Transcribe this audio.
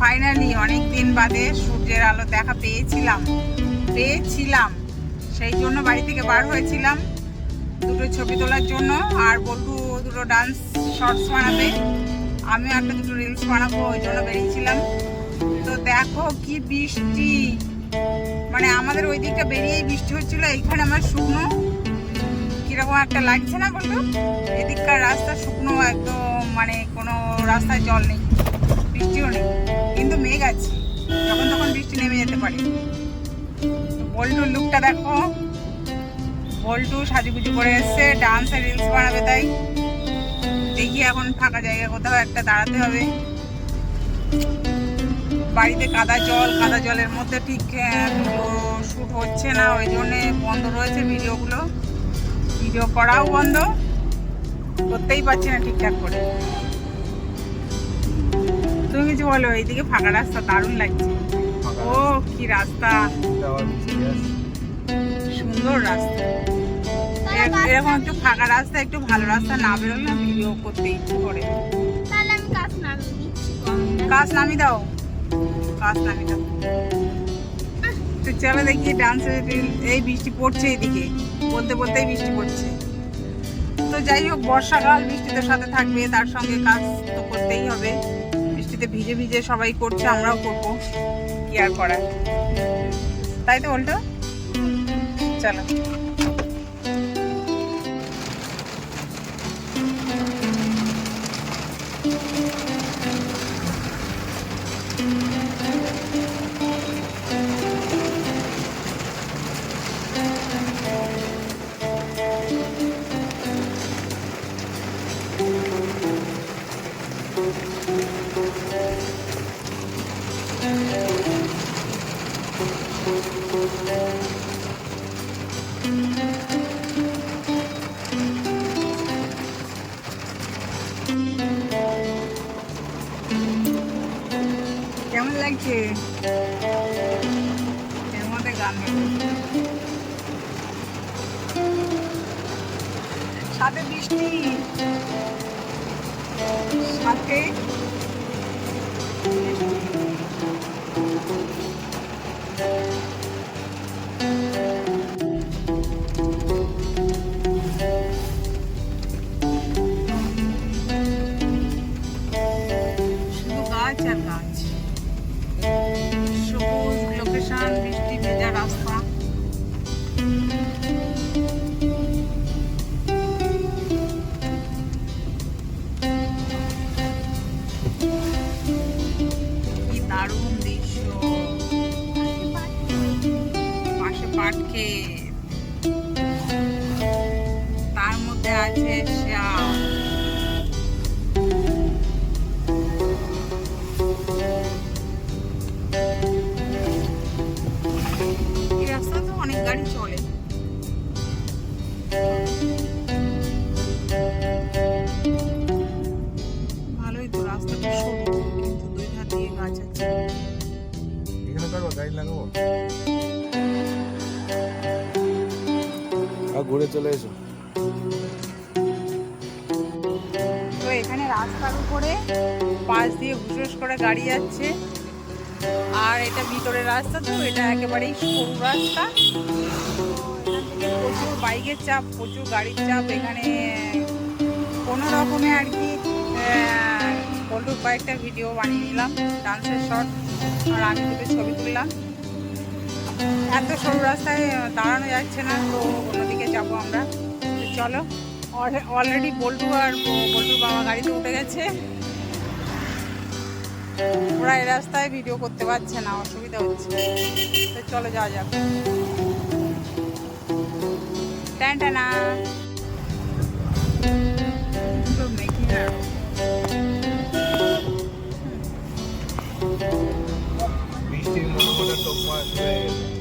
Finally অনেক দিন বাদে সূর্যের আলো দেখা পেয়েছিলাম। পেয়েছিলাম। সেই জন্য বাড়ি থেকে বার হয়েছিলাম দুটো ছবি তোলার জন্য। আর বল্টু দুটো ডান্স শর্টস বানাবে। আমিও একটা দুটো রিলস বানাবো, ওই জন্য বেরিয়েছিলাম। তো দেখো কি বৃষ্টি। মানে আমাদের ওই দিকটা বেরিয়েই বৃষ্টি হচ্ছিল, এইখানে আমার শুকনো। কীরকম একটা লাগছে না বলতো? এদিককার রাস্তা শুকনো একদম মানে কোনো রাস্তায় জল নেই নেই। কিন্তু মেঘ আছে। যখন তখন বৃষ্টি নেমে যেতে পারে। বল্টুর লুকটা দেখো। বল্টু সাজুগুজু করে এসছে ডান্স আর রিলস বানাবে তাই। দেখি এখন ফাঁকা জায়গা কোথাও একটা দাঁড়াতে হবে। বাড়িতে কাদা জল, কাদা জলের মধ্যে ঠিক শ্যুট হচ্ছে না, ওই জন্যে বন্ধ রয়েছে ভিডিওগুলো। ভিডিও করাও বন্ধ। করতেই পারছি না ঠিকঠাক করে। তুমি কিছু বলো এইদিকে ফাঁকা রাস্তা দারুণ লাগছে। ও কি রাস্তা। সুন্দর রাস্তা। এরকম একটু ফাঁকা রাস্তা একটু ভালো রাস্তা না বেরোলে না ভিডিও করতে ইচ্ছে করে। কাজ নামিয়ে নামি দাও। কাজ নামি দাও। তো চলো দেখি ডান্সের এই বৃষ্টি পড়ছে এদিকে। বলতে বলতেই বৃষ্টি পড়ছে। তো যাই হোক বর্ষাকাল বৃষ্টি তো সাথে থাকবে তার সঙ্গে কাজ তো করতেই হবে। বৃষ্টিতে ভিজে ভিজে সবাই করছে আমরাও করব। কি আর করার? তাই তো বলতো? চলো। কেমন লাগছে? এর মধ্যে গান। সাথে বৃষ্টি। সাথে শুধু ক্ষেত তার মধ্যে আছে শ্যাম। রাস্তা তো অনেক গাড়ি চলে। ভালোই তো রাস্তাটা সরু, কিন্তু দুই গাছ আছে। এখানে গাড়ি লাগাবো? ঘুরে চলে এসো। তো এখানে রাস্তার উপরে পাশ দিয়ে ঘুষস করে গাড়ি যাচ্ছে। আর এটা ভিতরের রাস্তা তো, এটা একেবারেই সরু রাস্তা। প্রচুর বাইকের চাপ, প্রচুর গাড়ির চাপ। এখানে কোনো রকমে আর কি পল্টুর কয়েকটা ভিডিও বানিয়ে নিলাম, ডান্সের শট আর আমি ছবি তুললাম। এত সরু রাস্তায় দাঁড়ানো যাচ্ছে না, তো অন্যদিকে যাব আমরা। চলো অলরেডি বল্টু আর বল্টুর বাবা গাড়িতে উঠে গেছে। ওরা এই রাস্তায় ভিডিও করতে পারছে না, অসুবিধা হচ্ছে। তো চলো যাওয়া যাক। ট্যান্টানা বৃষ্টির মতো one thing.